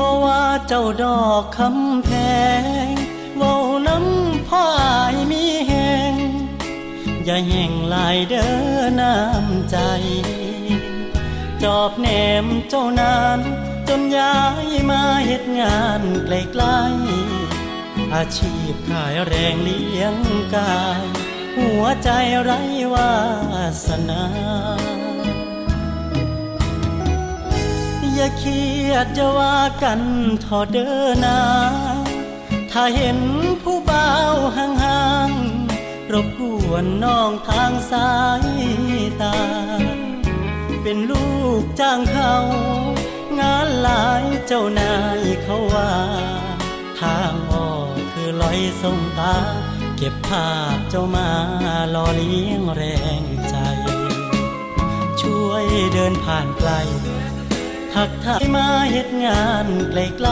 บ่ว่าเจ้าดอกคำแพงเว้าน้ำพ่ออายมีแหงอย่าแห่งลายเด้อน้ำใจ จอบแหนมเจ้านานจนย้ายมาเฮ็ดงานไกลๆอาชีพขายแรงเลี้ยงกาย หัวใจไร้วาสนา อย่าเครียดจะว่ากันทอเดินนา ถ้าเห็นผู้เบ่าห่างๆรบกวนน้องทางสายตา เป็นลูกจ้างเขา งานหลายเจ้านายเขาว่า ทางออกคือลอยสงตา เก็บภาพเจ้ามาหล่อเลี้ยงแรงใจ ช่วยเดินผ่านไกล ทักทายมาเฮ็ดงานไกล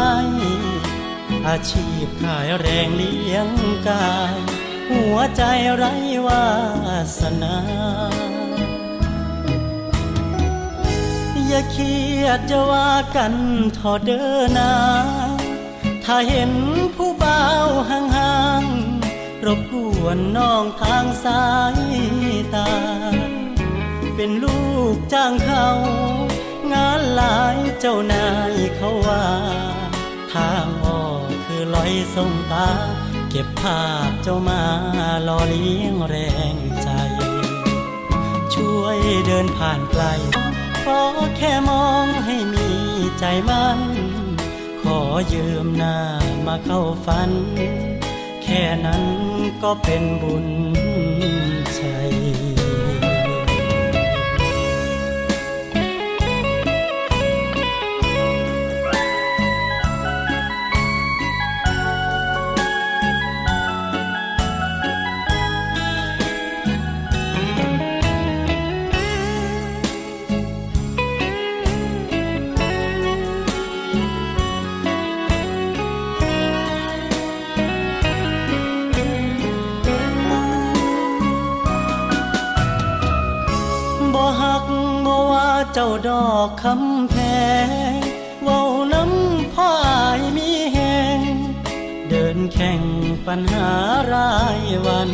ๆอาชีพขายแรงเลี้ยงกาย หัวใจไร้วาสนา อย่าเครียดจะว่ากันทอเดินนา ถ้าเห็นผู้เบ่าห่างๆรบกวนน้องทางสายตา เป็นลูกจ้างเขา งานหลายเจ้านายเขาว่า ทางออกคือลอยส่งตา เก็บภาพเจ้ามาหล่อเลี้ยงแรงใจ ช่วยเดินผ่านไกลขอแค่มองให้มีใจมันขอยืมหน้ามาเข้าฝัน แค่นั้นก็เป็นบุญใจ บ่หักบ่ว่าเจ้าดอกคำแพงเว้าน้ำพ่ออายมีแหงเดินแข่งปัญหารายวัน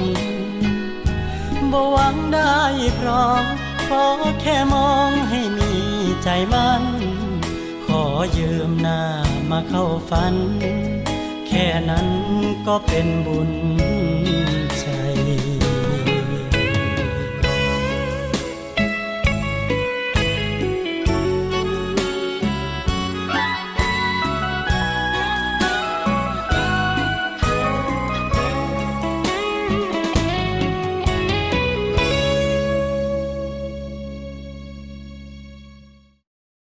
บ่หวังได้พร้อมขอแค่มองให้มีใจมันขอยืมหน้ามาเข้าฝัน แค่นั้นก็เป็นบุญ